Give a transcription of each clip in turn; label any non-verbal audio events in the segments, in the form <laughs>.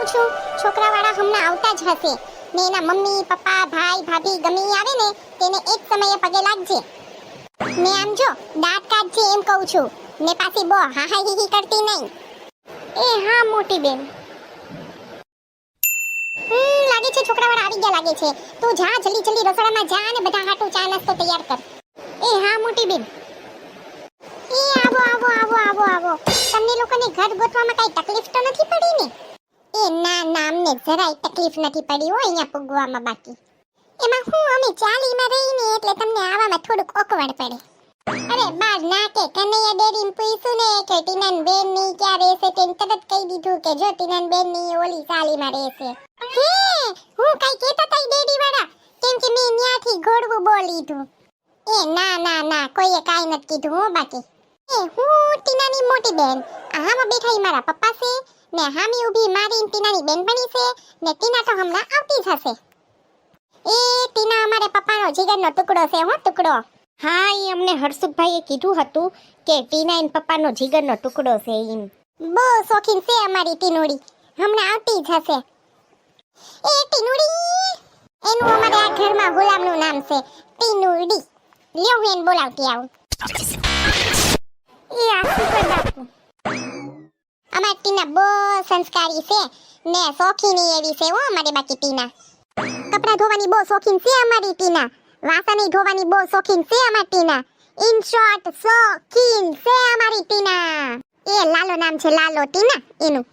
કહું છું, છોકરાવાળા હમણાં આવતા જ હશે. ને એના મમ્મી, પપ્પા, ભાઈ, ભાભી ગમે આવે ને, તેને એક સમયે પગે લાગજે. ને આમ જો, દાંત કાઢજે એમ કહું છું. ને પાછી બો હા હા હી હી કરતી નહીં. એ હા, મોટી બેન. હમ, લાગે છે છોકરાવાળા આવી ગયા લાગે છે. તું જા, જલ્દી જલ્દી રસોડામાં જા અને બધા હાટુ ચા નાસ્તો તૈયાર કર. એ હા, મોટી બેન. એ આવો આવો આવો આવો આવો. તમને લોકોને ઘર ગોતવામાં કઈ તકલીફ તો નથી પડી ને? એ ના ના જરાય તકલીફ નથી પડી હોય અહીંયા પૂગવામાં બાકી. એમાં હું અમે ચાલીમાં રહીને એટલે તમને આવવામાં થોડુંક ઓકવડ પડે. અરે બાર ના કે, કનૈયા ડેરીને પૂછ્યું ને કે ટીનાન બેનની ક્યાં રહેશે તેને તરત કહી દીધું કે જો ટીનાન બેનની ઓલી ચાલીમાં રહેશે. હે, હું કઈ કહેતા તઈ ડેરી વાળા કેમ કે મેં ન્યાથી ઘોડવું બોલી લીધું. એ ના ના ના, કોઈએ કાઈ નથી કીધું હું બાકી. એ હું ટીનાની મોટી બેન. આમાં બેઠા મારા પપ્પા છે? ને હામી ઊભી મારી ટીનાની બેનપણી છે ને ટીના તો હમણાં આવતી જ એ ટીના અમારે પપ્પાનો જીગરનો ટુકડો છે હો, ટુકડો. હા, એ અમને હર્ષુભાઈએ કીધું હતું કે ટીના એન પપ્પાનો જીગરનો ટુકડો છે એમ. બહુ શોખીન છે અમારી ટીનુડી. હમણાં આવતી જ હશે. એ ટીનુડી, એનું અમારે આ ઘરમાં ગુલામનું નામ છે ટીનુડી. લ્યો હું એને બોલાવતી આવું. એ આ શું કર બાપુ અમારી ટીના બહુ સંસ્કારી છે. ને શોખીની એવી છે હો અમારી બાકી ટીના. કપડા ધોવાની બહુ શોખીન છે અમારી ટીના. વાસણ ધોવાની બહુ શોખીન છે અમારી ટીના. ઇન શોર્ટ શોખીન છે અમારી ટીના. એ લાલો નામ છે લાલો ટીના, એનું.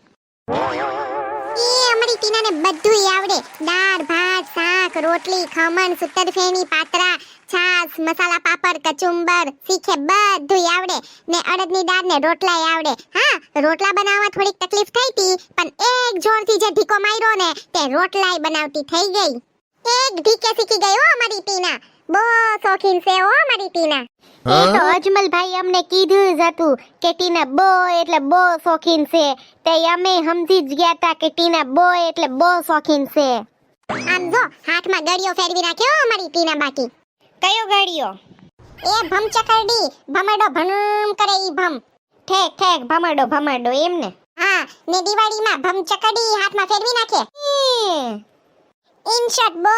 એ ટીનાને બધુંય આવડે. દાળ, ભાત, શાક, રોટલી, ખમણ સુતરફેણી પાતરા છાસ મસાલા પાપડ, કચુંબર, શીખે બધુંય આવડે. ને અડદની દાળ ને રોટલાય આવડે. હા, રોટલા બનાવવા થોડીક તકલીફ થઈ હતી પણ એક જોરથી જે ઢીકો માર્યો ને, તે રોટલાય બનાવતી થઈ ગઈ. એક ઢીકે શીખી હો અમારી ટીના. બહુ શોખીન છે હો અમારી ટીના. એ તો અજમલભાઈ અમને કીધું જ હતું કે ટીના બો એટલે બો શોખીન છે તે અમે સમજી જ ગયા તા કે ટીના બો એટલે બો શોખીન છે આમ જો હાથમાં ગળિયો ફેરવી નાખ્યો અમારી ટીના બાકી. કયો ગળિયો એ ભમ ચકરડી ભમરડો ભણમ કરે ઈ ભમ. ઠેક ઠેક ભમરડો ભમરડો એમ ને? હા ને દિવાળીમાં ભમ ચકડી હાથમાં ફેરવી નાખે. ઇન શોર્ટ બહુ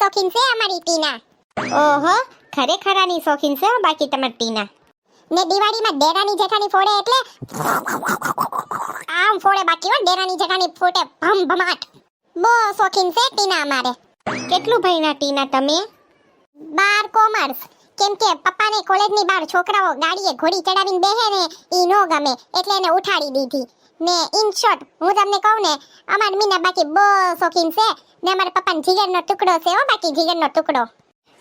શોખીન છે અમારી ટીના. ઓહો ખરેખરાની શોખીન છે બાકી તમારી ટીના. ને દિવાળીમાં ડેરાની જેઠાની ફોડે એટલે આમ ફોડે બાકી હો, ડેરાની જેઠાની ફોટે ભમ ભમાટ બહુ શોખીન છે ટીના અમારે. કેટલું ભણ્યા ટીના તમે? બાર કોમર્સ. કેમ કે પપ્પાને કોલેજની બહાર છોકરાઓ ગાડીએ ઘોડી ચડાવીને બેહે ને ઈ નો ગમે, એટલે એને ઉઠાડી દીધી. ને ઇન શોર્ટ હું તમને કહું ને, અમાર મીના બાકી બહુ શોખીન છે. ને અમારા પપ્પાને જીગરનો ટુકડો છે હો, બાકી જીગરનો ટુકડો.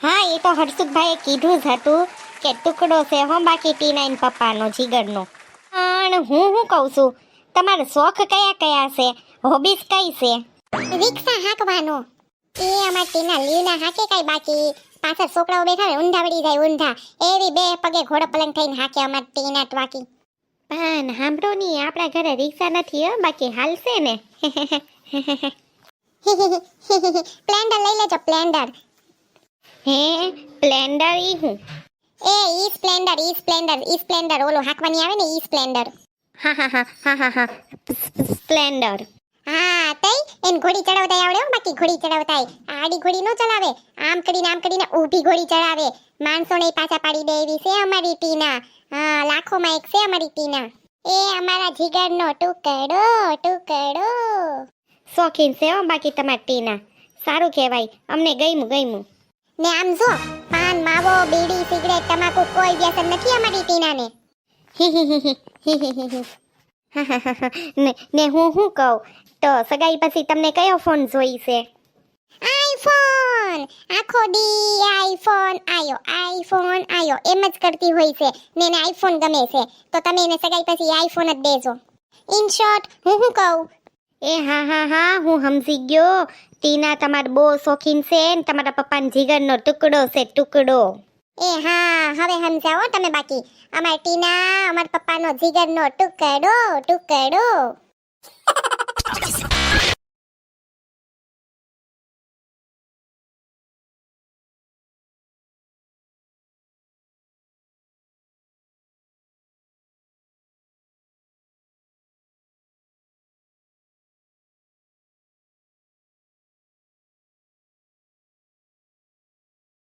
હા એ તો હર્ષુભાઈએ કીધું જ હતું કે ટુકડો છે હો બાકી ટી નાઇન પપ્પાનો જીગરનો. પણ હું શું કહું છું તમારો શોખ કયા કયા છે? હોબીસ કઈ છે? રિક્ષા હાંકવાનો. એ અમાર ટીના લીના હાંકે કઈ બાકી. પાછળ છોકરાઓ બેઠા હોય ઊંધા વળી જાય ઊંધા. એવી બે પગે ઘોડો પલંગ થઈને હાકે અમાર ટીના ટવાકી. પણ સાંભળો નહીં આપણા ઘરે રિક્ષા નથી હો બાકી હાલશે ને. <laughs> પ્લેન્ડર લઈ લેજો સ્પ્લેન્ડર હે? સ્પ્લેન્ડર ઈ હું. એ ઈ સ્પ્લેન્ડર ઈ સ્પ્લેન્ડર ઈ સ્પ્લેન્ડર ઓલો હાંકવાની આવે ને ઈ સ્પ્લેન્ડર હા હા હા હા હા હા. સ્પ્લેન્ડર હા તઈ એન ઘોડી ચડાવતા આવડે હો બાકી ઘોડી ચડાવતા આડી ઘોડી નો ચલાવે. આમ કરીને આમ કરીને ઊભી ઘોડી ચડાવે. માણસોને પાછા પાડી દે એવી છે અમારી ટીના. હા લાખોમાં એક છે અમારી ટીના. એ અમારા જીગરનો ટુકડો ટુકડો. શોખીન છે હો બાકી તમારી ટીના. સારું કહેવાય. અમને ગઈમું ગઈમું ને આમ જો, પાન, માવો, બીડી, સિગરેટ, તમાકુ કોઈ વ્યસન નથી અમારી ટીનાને. ને ને હું શું કહું? તો સગાઈ પછી તમને કયો ફોન જોઈશે આઈફોન. આખો દી આઈફોન આયો આઈફોન આયો. એમ જ કરતી હોય છે. ને એને આઈફોન ગમે છે. તો તમે એને સગાઈ પછી આઈફોન જ દેજો. ઇન શોર્ટ, હું શું કહું? એ હા હા હા, હું સમજી ગયો. ટીના તમારે બહુ શોખીન છે ને તમારા પપ્પાના જીગરનો ટુકડો છે, ટુકડો. એ હા, હવે સમજાવો તમે બાકી. અમાર ટીના, અમાર પપ્પાનો જીગરનો ટુકડો ટુકડો.